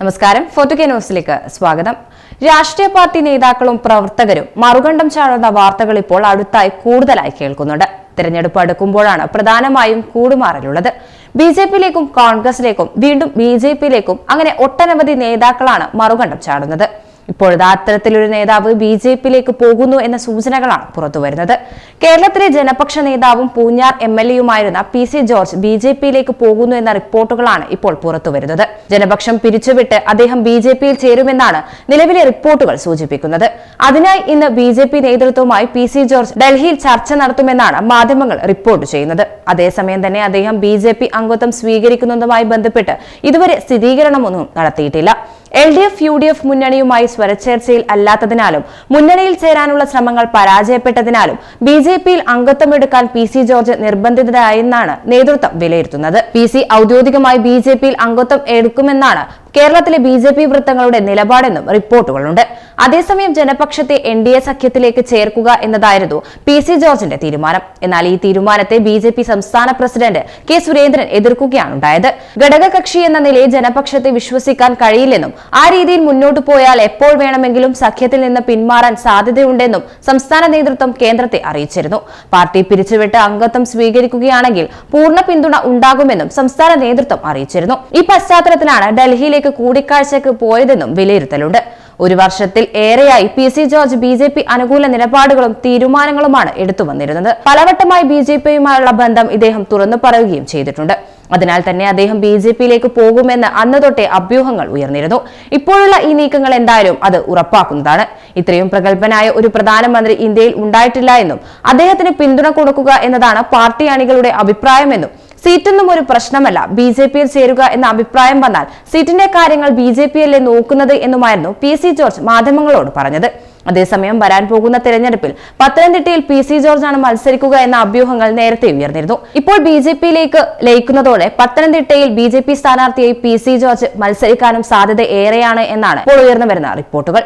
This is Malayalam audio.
നമസ്കാരം. ഫോർട്ടുകെ ന്യൂസിലേക്ക് സ്വാഗതം. രാഷ്ട്രീയ പാർട്ടി നേതാക്കളും പ്രവർത്തകരും മറുകണ്ഠം ചാടുന്ന വാർത്തകൾ ഇപ്പോൾ അടുത്തായി കൂടുതലായി കേൾക്കുന്നുണ്ട്. തിരഞ്ഞെടുപ്പ് അടുക്കുമ്പോഴാണ് പ്രധാനമായും കൂടുമാറലുള്ളത്. ബി ജെ പിയിലേക്കും കോൺഗ്രസിലേക്കും വീണ്ടും ബി ജെ പിയിലേക്കും അങ്ങനെ ഒട്ടനവധി നേതാക്കളാണ് മറുകണ്ഠം ചാടുന്നത്. ഇപ്പോഴത്തെ അത്തരത്തിലൊരു നേതാവ് ബി ജെ പിയിലേക്ക് പോകുന്നു എന്ന സൂചനകളാണ് പുറത്തുവരുന്നത്. കേരളത്തിലെ ജനപക്ഷ നേതാവും Poonjar M L എയുമായിരുന്ന P C George B J പിയിലേക്ക് പോകുന്നു എന്ന റിപ്പോർട്ടുകളാണ് ഇപ്പോൾ പുറത്തുവരുന്നത്. ജനപക്ഷം പിരിച്ചുവിട്ട് അദ്ദേഹം ബി ജെ പിയിൽ ചേരുമെന്നാണ് നിലവിലെ റിപ്പോർട്ടുകൾ സൂചിപ്പിക്കുന്നത്. അതിനായി ഇന്ന് ബി ജെ പി നേതൃത്വവുമായി പി സി ജോർജ് ഡൽഹിയിൽ ചർച്ച നടത്തുമെന്നാണ് മാധ്യമങ്ങൾ റിപ്പോർട്ട് ചെയ്യുന്നത്. അതേസമയം തന്നെ അദ്ദേഹം ബി ജെ പി അംഗത്വം സ്വീകരിക്കുന്നതുമായി ബന്ധപ്പെട്ട് ഇതുവരെ സ്ഥിരീകരണമൊന്നും നടത്തിയിട്ടില്ല. L D F U D F മുന്നണിയുമായി സ്വരച്ചേർച്ചയിൽ അല്ലാത്തതിനാലും മുന്നണിയിൽ ചേരാനുള്ള ശ്രമങ്ങൾ പരാജയപ്പെട്ടതിനാലും ബി ജെ പിയിൽ അംഗത്വമെടുക്കാൻ പി സി ജോർജ് നിർബന്ധിതരായെന്നാണ് നേതൃത്വം വിലയിരുത്തുന്നത്. പി സി ഔദ്യോഗികമായി ബി ജെ പിയിൽ അംഗത്വം എടുക്കുമെന്നാണ് കേരളത്തിലെ ബി ജെ പി വൃത്തങ്ങളുടെ നിലപാടെന്നും റിപ്പോർട്ടുകളുണ്ട്. അതേസമയം ജനപക്ഷത്തെ എൻ ഡി എ സഖ്യത്തിലേക്ക് ചേർക്കുക എന്നതായിരുന്നു പി സി ജോർജിന്റെ തീരുമാനം. എന്നാൽ ഈ തീരുമാനത്തെ ബി ജെ പി സംസ്ഥാന പ്രസിഡന്റ് കെ സുരേന്ദ്രൻ എതിർക്കുകയാണ് ഉണ്ടായത്. ഘടകകക്ഷി എന്ന നിലയിൽ ജനപക്ഷത്തെ വിശ്വസിക്കാൻ കഴിയില്ലെന്നും ആ രീതിയിൽ മുന്നോട്ട് പോയാൽ എപ്പോൾ വേണമെങ്കിലും സഖ്യത്തിൽ നിന്ന് പിന്മാറാൻ സാധ്യതയുണ്ടെന്നും സംസ്ഥാന നേതൃത്വം കേന്ദ്രത്തെ അറിയിച്ചിരുന്നു. പാർട്ടി പിരിച്ചുവിട്ട് അംഗത്വം സ്വീകരിക്കുകയാണെങ്കിൽ പൂർണ പിന്തുണ ഉണ്ടാകുമെന്നും സംസ്ഥാന നേതൃത്വം അറിയിച്ചിരുന്നു. ഈ പശ്ചാത്തലത്തിലാണ് ഡൽഹിയിലേക്ക് കൂടിക്കാഴ്ചയ്ക്ക് പോയതെന്നും വിലയിരുത്തലുണ്ട്. ഒരു വർഷത്തിൽ ഏറെയായി P C George B J P അനുകൂല നിലപാടുകളും തീരുമാനങ്ങളുമാണ് എടുത്തുവന്നിരുന്നത് പലവട്ടമായി ബി ജെ പിയുമായുള്ള ബന്ധം ഇദ്ദേഹം തുറന്നു പറയുകയും ചെയ്തിട്ടുണ്ട്. അതിനാൽ തന്നെ അദ്ദേഹം ബി ജെ പിയിലേക്ക് പോകുമെന്ന് അന്ന് തൊട്ടേ അഭ്യൂഹങ്ങൾ ഉയർന്നിരുന്നു. ഇപ്പോഴുള്ള ഈ നീക്കങ്ങൾ എന്തായാലും അത് ഉറപ്പാക്കുന്നതാണ്. ഇത്രയും പ്രഗത്ഭനായ ഒരു പ്രധാനമന്ത്രി ഇന്ത്യയിൽ ഉണ്ടായിട്ടില്ല എന്നും അദ്ദേഹത്തിന് പിന്തുണ കൊടുക്കുക എന്നതാണ് പാർട്ടി അണികളുടെ അഭിപ്രായമെന്നും സീറ്റൊന്നും ഒരു പ്രശ്നമല്ല. ബി ജെ പിയിൽ ചേരുക എന്ന അഭിപ്രായം വന്നാൽ സീറ്റിന്റെ കാര്യങ്ങൾ ബി ജെ പി അല്ലേ നോക്കുന്നത് എന്നുമായിരുന്നു പി സി ജോർജ് മാധ്യമങ്ങളോട് പറഞ്ഞത്. അതേസമയം വരാൻ പോകുന്ന തെരഞ്ഞെടുപ്പിൽ പത്തനംതിട്ടയിൽ പി സി ജോർജാണ് മത്സരിക്കുക എന്ന അഭ്യൂഹങ്ങൾ നേരത്തെ ഉയർന്നിരുന്നു. ഇപ്പോൾ ബി ജെ പിയിലേക്ക് ലയിക്കുന്നതോടെ പത്തനംതിട്ടയിൽ ബി ജെ പി സ്ഥാനാർത്ഥിയായി പി സി ജോർജ് മത്സരിക്കാനും സാധ്യത ഏറെയാണ് എന്നാണ് ഇപ്പോൾ ഉയർന്നു വരുന്ന റിപ്പോർട്ടുകൾ.